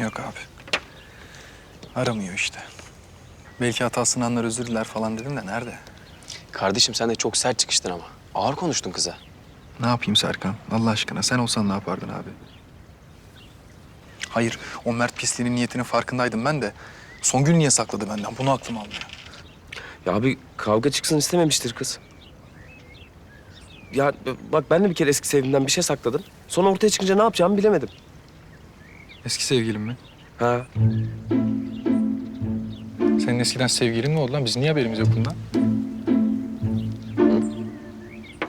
Yok abi. Aramıyor işte. Belki hatasını anlar özür diler falan dedim de nerede? Kardeşim sen de çok sert çıkıştın ama. Ağır konuştun kıza. Ne yapayım Serkan? Allah aşkına sen olsan ne yapardın abi? Hayır, o Mert pisliğinin niyetinin farkındaydım ben de. Songül niye sakladı benden? Bunu aklım almıyor. Ya abi kavga çıksın istememiştir kız. Ya bak ben de bir kere eski sevgilimden bir şey sakladım. Sonra ortaya çıkınca ne yapacağımı bilemedim. Eski sevgilim mi? Ha. Senin eskiden sevgilin mi oldu lan? Biz niye haberimiz yok bundan?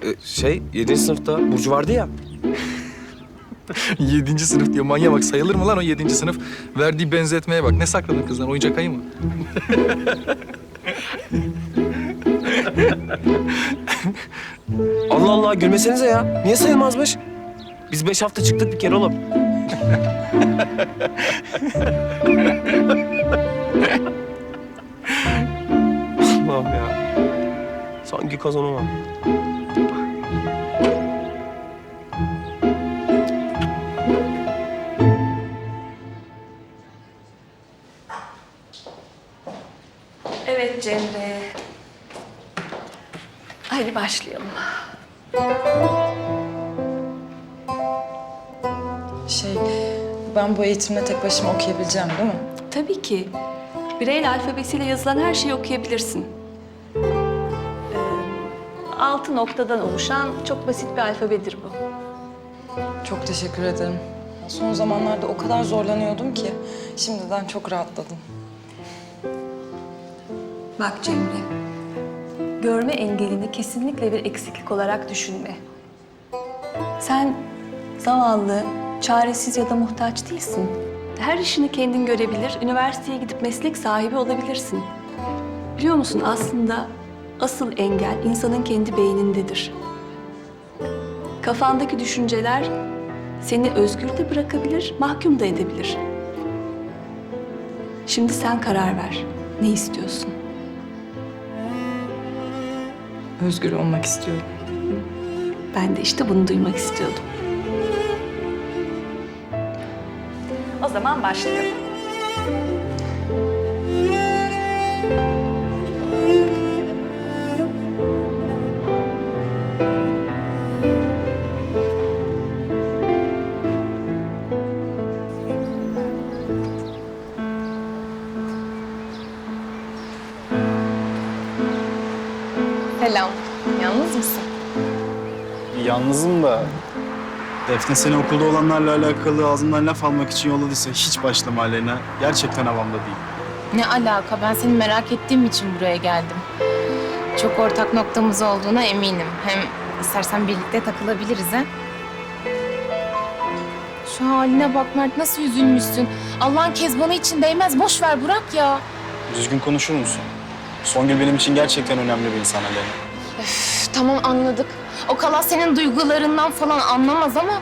e, şey 7. sınıfta Burcu vardı ya. yedinci sınıf diyor. Manyak bak sayılır mı lan o yedinci sınıf? Verdiği benzetmeye bak. Ne sakladın kızdan? Oyuncak ayı mı? Allah Allah gülmesenize ya. Niye sayılmazmış? Biz beş hafta çıktık bir kere oğlum. Allah'ım ya. Sanki kazanamam. Evet Cemre. Hadi başlayalım. Şey, ben bu eğitimle tek başıma okuyabileceğim değil mi? Tabii ki. Bireyl alfabesiyle yazılan her şeyi okuyabilirsin. Ee, altı noktadan oluşan çok basit bir alfabedir bu. Çok teşekkür ederim. Son zamanlarda o kadar zorlanıyordum ki şimdiden çok rahatladım. Bak Cemre, görme engelini kesinlikle bir eksiklik olarak düşünme. Sen zavallı, çaresiz ya da muhtaç değilsin. Her işini kendin görebilir, üniversiteye gidip meslek sahibi olabilirsin. Biliyor musun aslında asıl engel insanın kendi beynindedir. Kafandaki düşünceler seni özgür de bırakabilir, mahkum da edebilir. Şimdi sen karar ver. Ne istiyorsun? Özgür olmak istiyorum. Ben de işte bunu duymak istiyordum. O zaman başlayalım. Selam. Yalnız mısın? Yalnızım da Defne seni okulda olanlarla alakalı ağzından laf almak için yolladıysa hiç başlama Aleyna. Gerçekten havamda değil. Ne alaka? Ben seni merak ettiğim için buraya geldim. Çok ortak noktamız olduğuna eminim. Hem istersen birlikte takılabiliriz ha? Şu haline bak Mert nasıl üzülmüşsün. Allah'ın kezbanı için değmez. Boş ver bırak ya. Düzgün konuşur musun? Songül benim için gerçekten önemli bir insan Aleyna. Üf, tamam anladık. O kala senin duygularından falan anlamaz ama...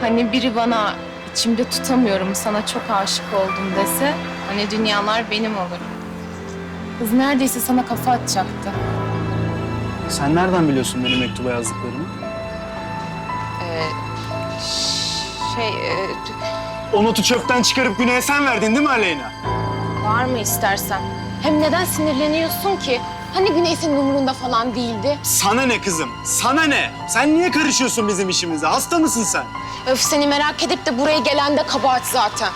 Hani biri bana içimde tutamıyorum sana çok aşık oldum dese... Hani dünyalar benim olur. Kız neredeyse sana kafa atacaktı. Sen nereden biliyorsun benim mektuba yazdıklarımı? Şey, e, O notu çöpten çıkarıp Güney'e sen verdin değil mi Aleyna? var mı istersen? Hem neden sinirleniyorsun ki? Hani Güney senin umurunda falan değildi. Sana ne kızım? Sana ne? Sen niye karışıyorsun bizim işimize? Hasta mısın sen? Öf seni merak edip de buraya gelen de kabahat zaten.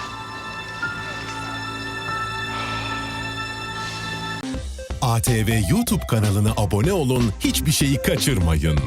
ATV YouTube kanalına abone olun, hiçbir şeyi kaçırmayın.